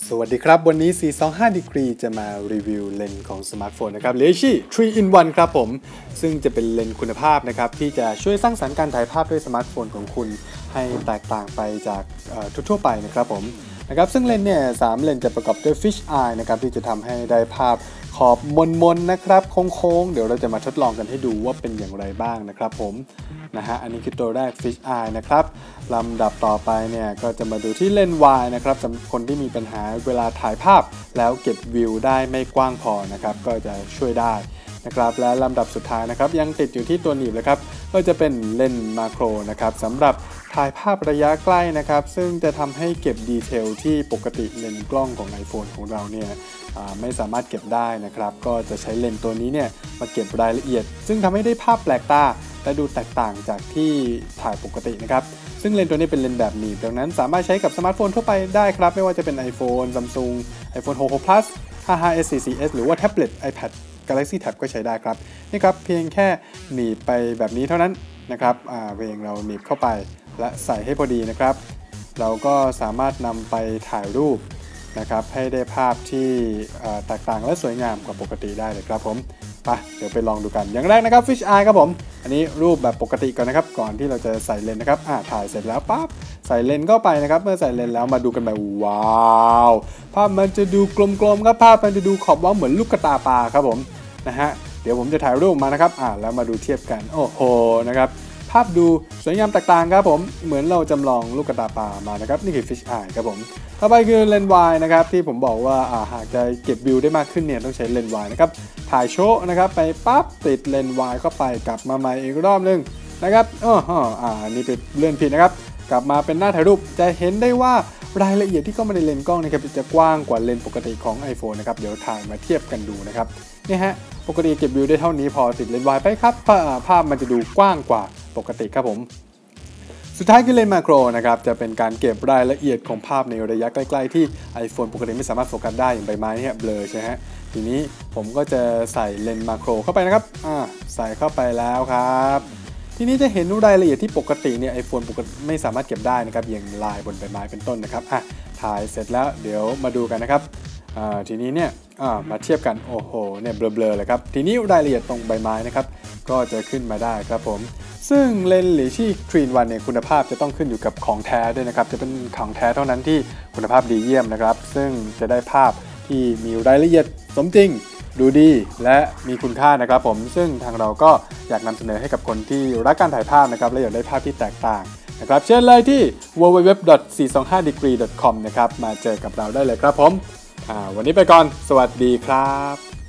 สวัสดีครับ วันนี้ 425 degree จะมารีวิวเลนส์ของสมาร์ทโฟนนะครับ l e c h i 3 in 1 ครับผม ซึ่งจะเป็นเลนส์คุณภาพนะครับ ที่จะช่วยสร้างสรรค์การถ่ายภาพด้วยสมาร์ทโฟนของคุณ ให้แตกต่างไปจากทั่วๆไปนะครับผม นะครับซึ่งเลนเนี่ยสามเลนจะประกอบด้วย fish eye นะครับที่จะทำให้ได้ภาพขอบมนๆนะครับโค้งๆ เดี๋ยวเราจะมาทดลองกันให้ดูว่าเป็นอย่างไรบ้างนะครับผมนะฮะอันนี้คือตัวแรก fish eye นะครับลำดับต่อไปเนี่ยก็จะมาดูที่เลนส์ wide นะครับสำหรับคนที่มีปัญหาเวลาถ่ายภาพ แล้วเก็บวิวได้ไม่กว้างพอนะครับก็จะช่วยได้นะครับและลำดับสุดท้ายนะครับยังติดอยู่ที่ตัวหนีบเลยครับก็จะเป็นเลนส์มาโครนะครับสำหรับ ถ่ายภาพระยะใกล้นะครับ ซึ่งจะทำให้เก็บดีเทลที่ปกติเลนส์กล้องของ iPhone ของเราเนี่ยไม่สามารถเก็บได้นะครับ ก็จะใช้เลนส์ตัวนี้เนี่ยมาเก็บรายละเอียด ซึ่งทำให้ได้ภาพแปลกตาและดูแตกต่างจากที่ถ่ายปกตินะครับ ซึ่งเลนส์ตัวนี้เป็นเลนส์แบบหนีบดังนั้นสามารถใช้กับสมาร์ทโฟนทั่วไปได้ครับ ไม่ว่าจะเป็น iPhone Samsung iPhone 6 6 Plus 55s 4s หรือว่าแท็บเล็ต iPad Galaxy Tab ก็ใช้ได้ครับ นี่ครับ เพียงแค่หนีบไปแบบนี้เท่านั้นนะครับเพียงเราหนีบเข้าไป และใส่ให้พอดีนะครับ เราก็สามารถนำไปถ่ายรูปนะครับ ให้ได้ภาพที่แตกต่างและสวยงามกว่าปกติได้เลยครับผมไปเดี๋ยวไปลองดูกัน อย่างแรกนะครับ Fish Eye ครับผม อันนี้รูปแบบปกติก่อนนะครับ ก่อนที่เราจะใส่เลนนะครับ อ่าถ่ายเสร็จแล้วปั๊บ ใส่เลนเข้าไปนะครับ เมื่อใส่เลนแล้วมาดูกันแบบว้าว ภาพมันจะดูกลมๆครับ ภาพมันจะดูขอบว่าเหมือนลูกกระตาปลาครับผม นะฮะ เดี๋ยวผมจะถ่ายรูปมานะครับ อ่าแล้วมาดูเทียบกัน โอ้โห นะครับ ภาพดูสวยงามแตกต่างครับผมเหมือนเราจำลองลูกกระตาปลามานะครับนี่คือ fish eye ครับผมต่อไปคือเลนส์วายนะครับที่ผมบอกว่าาหากจะเก็บวิวได้มากขึ้นเนี่ยต้องใช้เลนส์วายนะครับถ่ายโชว์นะครับไปปั๊บติดเลนส์วายเข้าไปกลับมาใหม่อีกรอบนึงนะครับอ๋ออ่านี่เป็นเลื่อนผิดนะครับกลับมาเป็นหน้าถ่ายรูปจะเห็นได้ว่ารายละเอียดที่เข้ามาในเลนส์กล้องนะครับจะกว้างกว่าเลนส์ปกติของ iPhone นะครับเดี๋ยวถ่ายมาเทียบกันดูนะครับนี่ฮะปกติเก็บวิวได้เท่านี้พอติดเลนส์วายไปครับภาพมันจะดูกว้างกว่า ปกติครับผม สุดท้ายคือเลนส์มาโครนะครับ จะเป็นการเก็บรายละเอียดของภาพในระยะใกล้ๆ ที่ iPhone ปกติไม่สามารถโฟกัสได้อย่างใบไม้เนี่ยเบลอใช่ไหมทีนี้ผมก็จะใส่เลนส์มาโครเข้าไปนะครับอ่าใส่เข้าไปแล้วครับทีนี้จะเห็นรายละเอียดที่ปกติเนี่ยไอโฟนปกติไม่สามารถเก็บได้นะครับอย่างลายบนใบไม้เป็นต้นนะครับอะถ่ายเสร็จแล้วเดี๋ยวมาดูกันนะครับอ่าทีนี้เนี่ยอ่ามาเทียบกันโอ้โหเนี่ยเบลอๆเลยครับทีนี้รายละเอียดตรงใบไม้นะครับก็จะขึ้นมาได้ครับผม ซึ่งเลนส์หรือชี่ทรีนวันเนี่ยคุณภาพจะต้องขึ้นอยู่กับของแท้ด้วยนะครับ จะเป็นของแท้เท่านั้นที่คุณภาพดีเยี่ยมนะครับ ซึ่งจะได้ภาพที่มีรายละเอียดสมจริงดูดีและมีคุณค่านะครับผมซึ่งทางเราก็อยากนำเสนอให้กับคนที่รักการถ่ายภาพนะครับและอยากได้ภาพที่แตกต่างนะครับเชิญเลยที่ www.425degree.com นะครับมาเจอกับเราได้เลยครับผมวันนี้ไปก่อน สวัสดีครับ